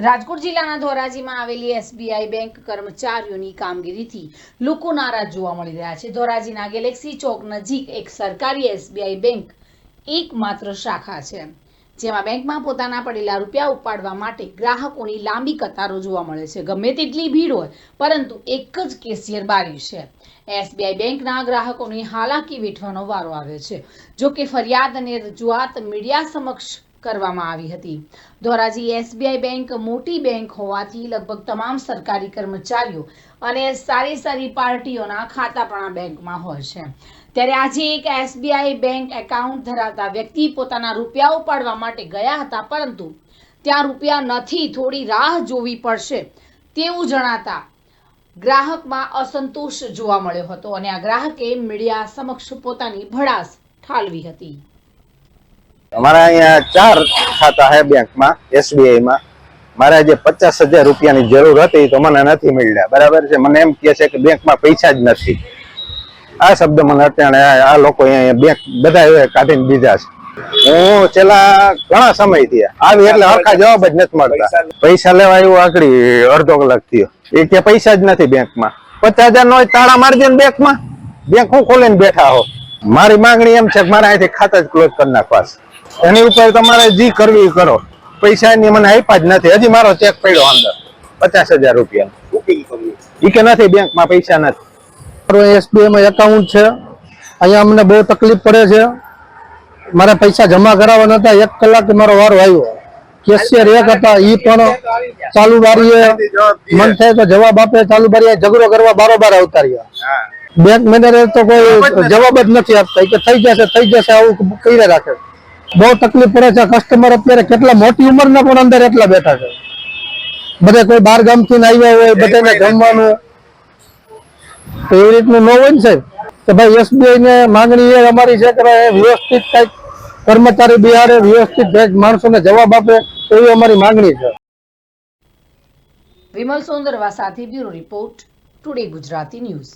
રાજકોટ જિલ્લાના ધોરાજીમાં આવેલી SBI bank કર્મચારીઓની કામગીરીથી લોકો નારાજ જોવા મળી રહ્યા છે. ધોરાજીના ગેલેક્સી ચોક નજીક એક સરકારી એસબીઆઈ બેંક એકમાત્ર શાખા છે, જેમાં બેંકમાં પોતાના પડેલા રૂપિયા ઉપાડવા માટે ગ્રાહકોની લાંબી કતારો જોવા મળે છે. ગમે તેટલી ભીડ હોય, પરંતુ એક જ કેશિયર બારી છે. એસબીઆઈ બેંકના ગ્રાહકોની હાલાકી વેઠવાનો વારો આવ્યો છે. જો કે ફરિયાદ અને રજૂઆત મીડિયા સમક્ષ કરવામાં આવી હતી. ધોરાજી એસબીઆઈ બેંક મોટી બેંક હોવાથી લગભગ તમામ સરકારી કર્મચારીઓ અને સારી સારી પાર્ટીઓના ખાતા પણ આ બેંકમાં હોય છે. ત્યારે આજે એક એસબીઆઈ બેંક એકાઉન્ટ ધરાવતા વ્યક્તિ પોતાના રૂપિયા ઉપાડવા માટે ગયા હતા, પરંતુ ત્યાં રૂપિયા નથી, થોડી રાહ જોવી પડશે તેવું જણાતા ગ્રાહકમાં અસંતોષ જોવા મળ્યો હતો અને આ ગ્રાહકે મીડિયા સમક્ષ પોતાની ભડાસ ઠાલવી હતી. અમારા અહીંયા ચાર ખાતા હે બેંકમાં એસબીઆઈ માં મારે જે પચાસ હજાર રૂપિયાની જરૂર હતી તો મને નથી મળ્યા. બરાબર છે? મને એમ કહે છે કે બેંકમાં પૈસા જ નથી. આ શબ્દ મને અત્યારે આ લોકો બેંક બધા કાઢીને દીધા છે. હું છેલ્લા ઘણા સમયથી આવી એટલે હરખા જવાબ જ નથી મળતા. પૈસા લેવા આવ્યું આકડી અડધો કલાક થયો. એ કે પૈસા જ નથી બેંકમાં. પચાસ હજાર નો તાળા મારજે ને બેંકમાં. બેંક હું ખોલીને બેઠા હો. મારી માંગણી એમ છે કે મારે અહીંથી ખાતા જ ક્લોઝ કરી નાખવા. એની ઉપર તમારે જી કરવી એ કરો. પૈસા એની મને આપ્યા જ નથી. હજી મારો ચેક પડ્યો અંદર. પચાસ હજાર રૂપિયા. ઈ કે નથી બેંકમાં પૈસા નથી. મારું એસબીઆઈ માં એકાઉન્ટ છે. અહીંયા અમને બહુ તકલીફ પડે છે. મારે પૈસા જમા કરાવવાના હતા. એક કલાક મારો વારો આવ્યો. કેશિયર એક હતા. ઈ પણ ચાલુ બારીએ મન થાય તો જવાબ આપે. ચાલુ બારીએ ઝઘડો કરવા બારોબાર આવતા રહ્યા બેંક મેનેજર તો કોઈ જવાબ જ નથી આપતા. કે થઈ જશે થઈ જશે આવું કહી રાખે. બહુ તકલીફ પડે છે. કસ્ટમર અત્યારે કેટલા મોટી ઉંમરના પણ અંદર એટલા બેઠા છે. બધા કોઈ બાર ગામથી ને આવ્યા હોય બધાને જમવાનું તો એવી રીતનું ન હોય ને સાહેબ. તો ભાઈ એસબીઆઈ ને માંગણી એ અમારી છે કે વ્યવસ્થિત કંઈક કર્મચારી બિહારે વ્યવસ્થિત કંઈક માણસોને જવાબ આપે એવી અમારી માંગણી છે. વિમલ સોંદરવા સાથે bureau report today Gujarati news.